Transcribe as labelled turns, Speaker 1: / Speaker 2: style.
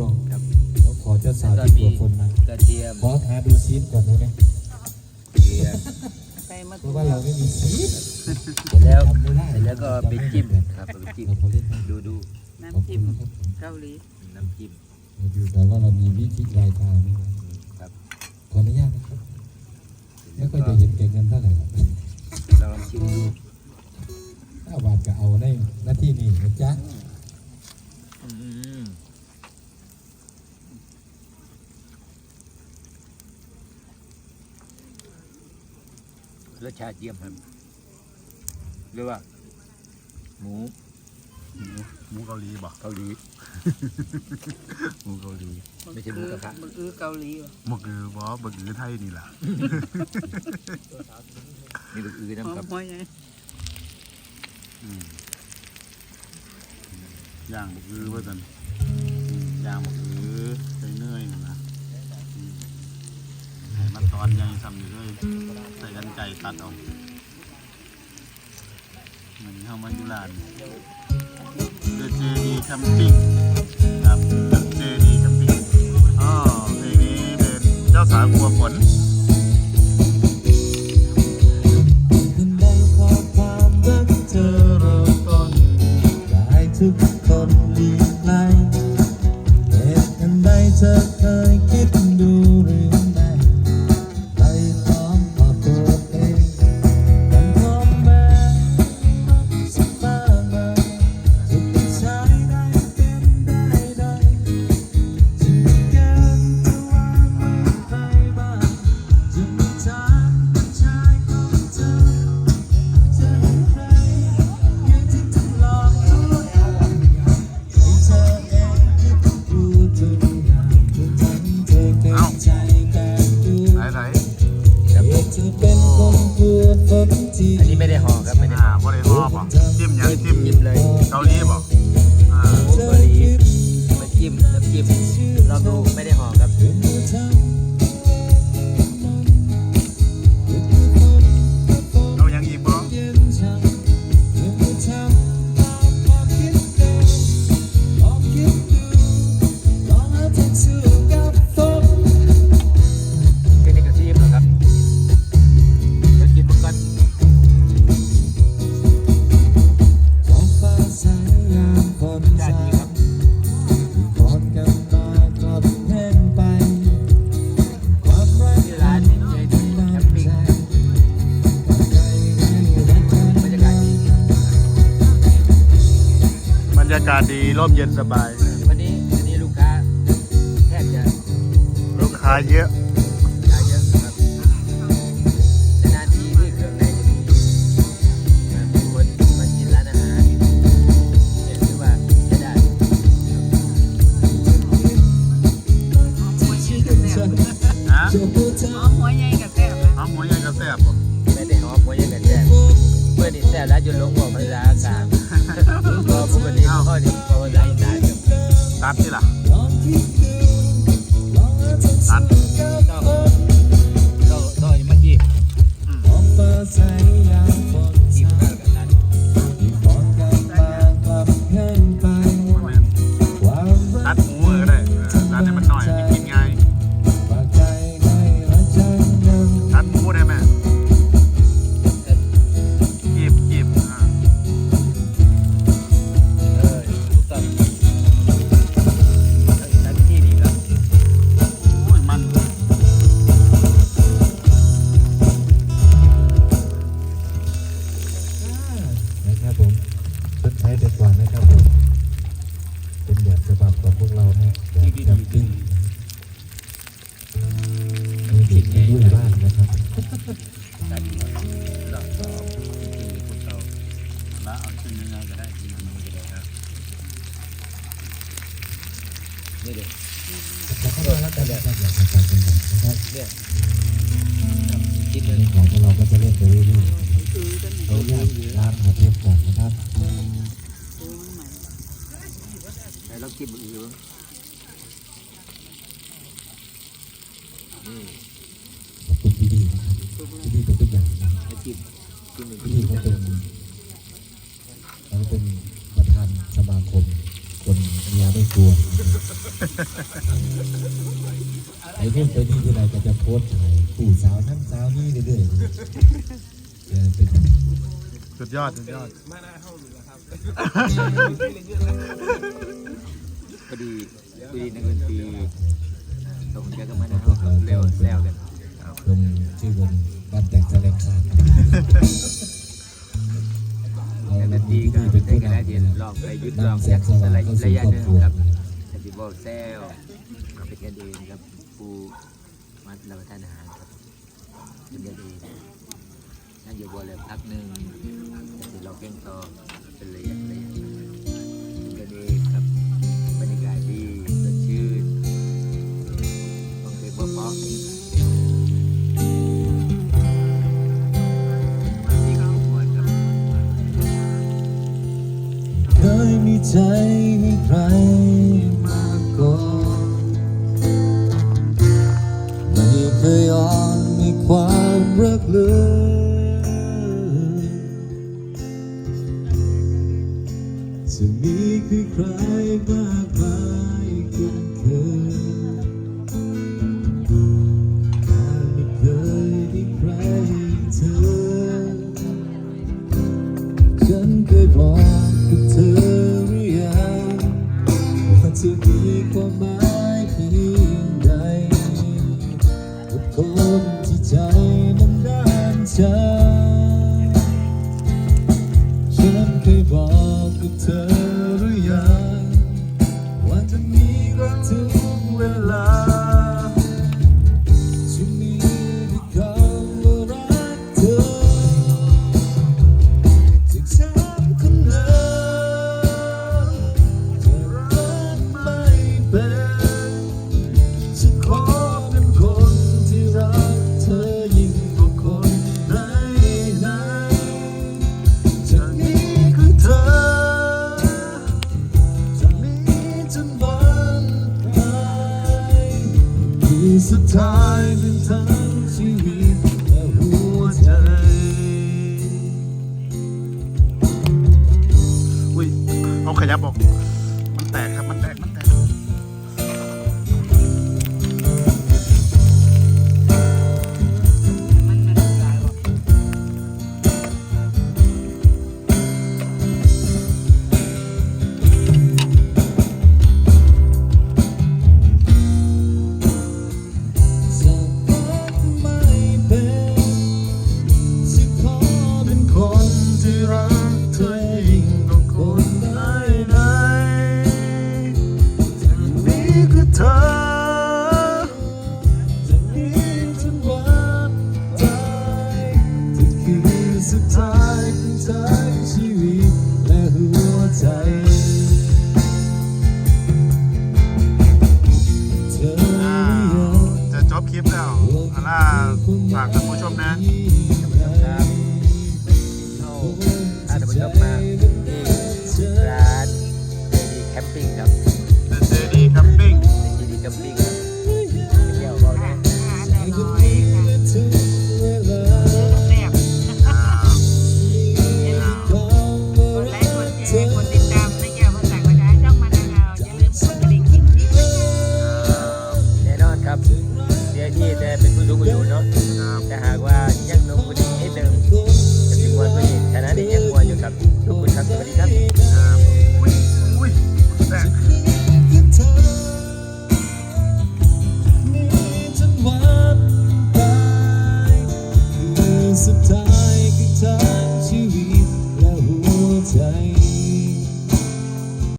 Speaker 1: ต้อง
Speaker 2: ครับ
Speaker 1: แล้วขอเจ้าสาวที่ตัวคนนะ
Speaker 2: กระเทีย
Speaker 3: มขอทา
Speaker 1: ดูซีฟก่อนได้ไหมเพราะว่าเราไม่มีซีฟ
Speaker 2: เสร็จแล้วเสร็จแล้วก็ไปจิ้มครับไปจิ้ม
Speaker 1: ดู
Speaker 2: ดู
Speaker 3: น้ำจิ้มเกาหลี
Speaker 2: น้ำจิ้ม
Speaker 1: ดูแต่ว่าเรามีวิธีรายทางนี่นครับขออนุญาตนะครับไม่ค่อยจะเห็นเก่งกันเท่าไหร่ครับ
Speaker 2: เราลองชิมดู
Speaker 1: ถ้าบาทก็เอาในหน้าที่นี่นะจ๊ะ
Speaker 2: อืม รสชาติเยี่ยมครับหรือว่า หมู
Speaker 4: หมูเกาหลีบอก
Speaker 2: เกาหลี
Speaker 4: หมูเกาหลี
Speaker 2: ไม่ใช่หมูกระทะ
Speaker 3: มึกอือเกาหลีว่ะ
Speaker 4: หมกคือบอบะคือไทยนี่แหละ
Speaker 2: นี่ลูกอือ
Speaker 3: หอ
Speaker 2: น้ำครับ
Speaker 3: มหัวใหญ่
Speaker 4: อืมย่างบะคือว่าจันอืมย่างบะคือใส่เนยนั่นนะอืมให้มัน ตอนใหญ่ซ้ำอยู่เลยใส่กันไก่ตัดเออกมันเข้ามาอยู่ร้านเดเจดีแคมปิ้งครับเจดีแคมปิ้งอ๋อเพลงนี้เป็นเจ้าสาวกลัวฝน
Speaker 1: คืนใดขอความรักเธอเริ่มต้นได้ทุกคนดีไกลเหตุอันใดเธอเคย อันนี้ไม่
Speaker 4: ได้
Speaker 2: ห่อครับไม่ได้
Speaker 4: อ่า
Speaker 2: ห่อบ
Speaker 4: ริโภคบ่จิ้มหยังจิ้ม
Speaker 2: จิ้มเลย
Speaker 4: เกาหลีา
Speaker 2: กาศดี
Speaker 4: ร่มเย็นสบาย
Speaker 2: วันนี้วันนี้ลูกค้าแทบจะ
Speaker 4: ลูกค้าเยอะ
Speaker 2: ลูกค้าเยอะครับนานๆทีที่เครื่องในจะมีมาคนมากินร้านอาหารเนี่ยถือว่าใช้ได้
Speaker 3: หัวชิ้นกับแซ่บ
Speaker 4: ฮะ
Speaker 1: เจ้าผู้ท
Speaker 3: หอมหัวใหญ่กับแซ่บนะ
Speaker 4: เอาหมูยังกระแซบบ่
Speaker 2: ไม่ได้หอมหัวยังกันแซ่บเมื่อนี่แซ่บแล้วจนลงหัวภาษาอากาศพอ ปกติข้อนี้พอภาษาอีสานครับ
Speaker 4: ตัดที่ล่ะ
Speaker 1: ตัดดูลองเอาใจสู้กับ
Speaker 2: ต้อต้องต้องเมื่อกี้
Speaker 1: มี
Speaker 4: เด็กมีด้
Speaker 2: ว
Speaker 4: ย
Speaker 1: บ้านนะครับ
Speaker 2: ตัดดีหลอกสองที่ที่คุณเขา
Speaker 4: แล้วเอาชิ้นยังไงก็ได้ที่มันมันจะได้ครับ
Speaker 2: นี่เด็ก
Speaker 1: แต่เข้ามาแล้วแต่แบบอยากจะเป็นแบบนะครับ
Speaker 2: เนี่ยกินเรื่ย
Speaker 1: องของพวกเราก็จะเล่นไปเรื่อย
Speaker 3: อือกัน
Speaker 1: ๆเราอยากล้างหัวเทียบก่อนนะครับ
Speaker 3: อือมันใหม่
Speaker 2: ไหนลองกินมืออื่นี่
Speaker 1: ดีนะครับพี่ดีเป็นตัวอย่างนะครับ
Speaker 2: ให้กินกินหนึ่ง
Speaker 1: พี่
Speaker 2: กิ
Speaker 1: ดี
Speaker 2: น
Speaker 1: เขาเป็นเขาเป็นประธานสมาคม คนเมียไม่กลัวไอ้แค่พูดไปนี่ที่ไรก็จะโพสต์ถ่ายผู้สาวทั้งสาวนี่เรื่อยๆเออเป็น
Speaker 4: สุดยอดสุดยอด
Speaker 2: พอดีพอดีนักดนตรีส่งเจอกันมานะครับเร็วแซวกัน
Speaker 1: วงชื่อวงบ้านแต่งแถลขาวเอา
Speaker 2: ดนตรีก็
Speaker 1: เป็น
Speaker 2: ได้กันแล้วเดี๋ยนลองไปยุดลอง
Speaker 1: แส
Speaker 2: จาก
Speaker 1: งสว่าง
Speaker 2: ระ
Speaker 1: เข้าสู่
Speaker 2: ระยะ
Speaker 1: ครอ
Speaker 2: ห
Speaker 1: บ
Speaker 2: นึ่ง
Speaker 1: ครัว
Speaker 2: ครับเฟสติวัลแซวเป็นกันเองครับผู้มารับประทานอาหารครับเป็นกันเองนั่งอยู่บนเลยพักหนึ่งเดี๋ยวเราเพ่งต่อเป็นระยะระยะ
Speaker 1: ใจใครมาก่อนไม่เคยอ่อนในความรักเลยจะมีคือใครมาง
Speaker 4: ฝากท่านผู้ชมนะ